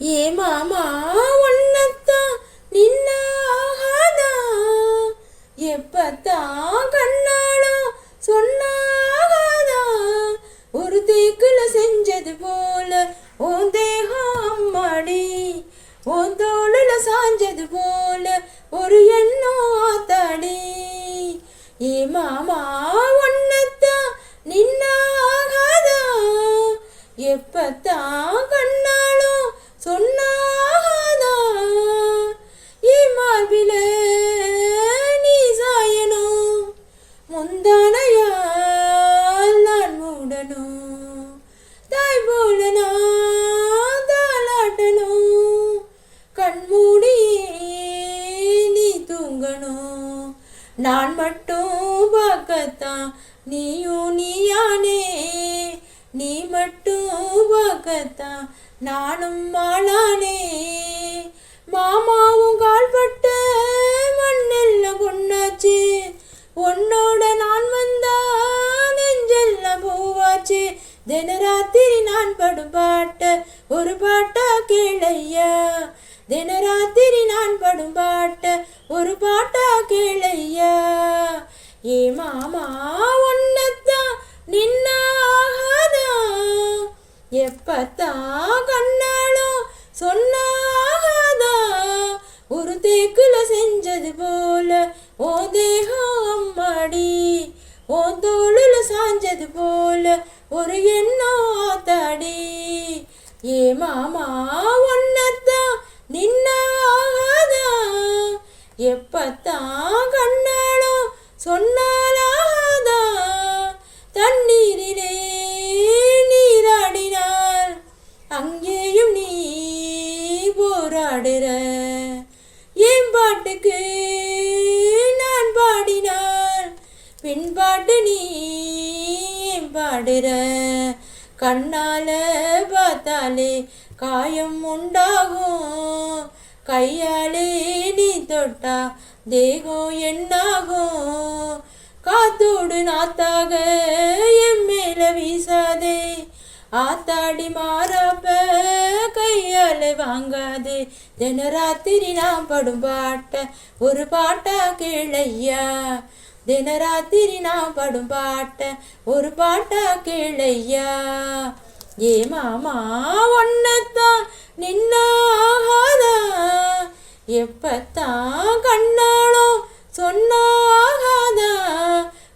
ஏ மாமா ஒன்னத்தான் நின்னாகாதா? எப்பத்தான் கண்ணாலும் சொன்னாகாதா? ஒரு தேக்குல செஞ்சது போல உன் தேகம் அம்மாடி உன் தோளுல சாஞ்சது போல ஒரு எண்ணம் ஆத்தாடி. ஏ மாமா தாளாட்டணும் கண்மூடி நீ தூங்கணும். நான் மட்டும் பார்க்கத்தான் நீயும் நீயானே. நீ மட்டும் பார்க்கத்தான் நானும் மாளானே மாமாவும் கால்பட்ட மண்ணெல்லாம் பொண்ணாச்சு உன்னோட நான் வந்தா நெஞ்செல்ல பூவாச்சு. தினராத்தி நான் படும் பாட்ட ஒரு பாட்டா கேளையா? தினராத்திரி நான் படும் பாட்ட ஒரு பாட்டா கேளையா? ஏ மாமா ஒன்னத்தான் நின்னாகாதா? எப்பத்தான் கண்ணாலும் சொன்னாகாதா? ஒரு தேக்குல செஞ்சது போல ஓ தேகம் அம்மாடி ஓ தோளுல சாஞ்சது போல ஒரு எண்ணம் தடி. ஏ மாமா ஒன்னத்தான் நின்னாகாதா? எப்பத்தான் கண்ணாலும் சொன்னாலாகாதா? தண்ணீரிலே நீராடினாள் அங்கேயும் நீ போராடுற. என் பாட்டுக்கு நான் பாடினார் பின்பாட்டு நீ பாடுற கண்ணால பார்த்தாலே காயம் உண்டாகும். கையாலே நீ தொட்டா தேகம் என்னாகும்? காத்தோடு நாத்தாக என் மேல வீசாதே. ஆத்தாடி மாறாப்ப கையால வாங்காதே. தினராத்திரி நான் படும் பாட்ட ஒரு பாட்டா கேளையா தினராத்திரி நான் படும் பாட்ட ஒரு பாட்டா கேளையா? ஏ மாமா ஒன்னத்தான் நின்னாகாதா? எப்பத்தான் கண்ணாலும் சொன்னாகாதா?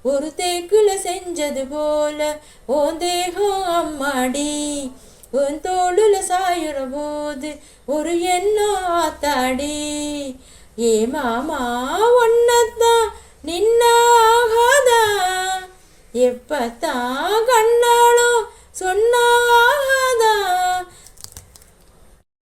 ஒரு தேக்குல செஞ்சது போல ஓன் தேகம் அம்மாடி. உன் தோளுல சாயுற போது ஒரு எண்ணம் ஆத்தாடி. ஏ மாமா எப்பத்தான் கண்ணாலும் சொன்னா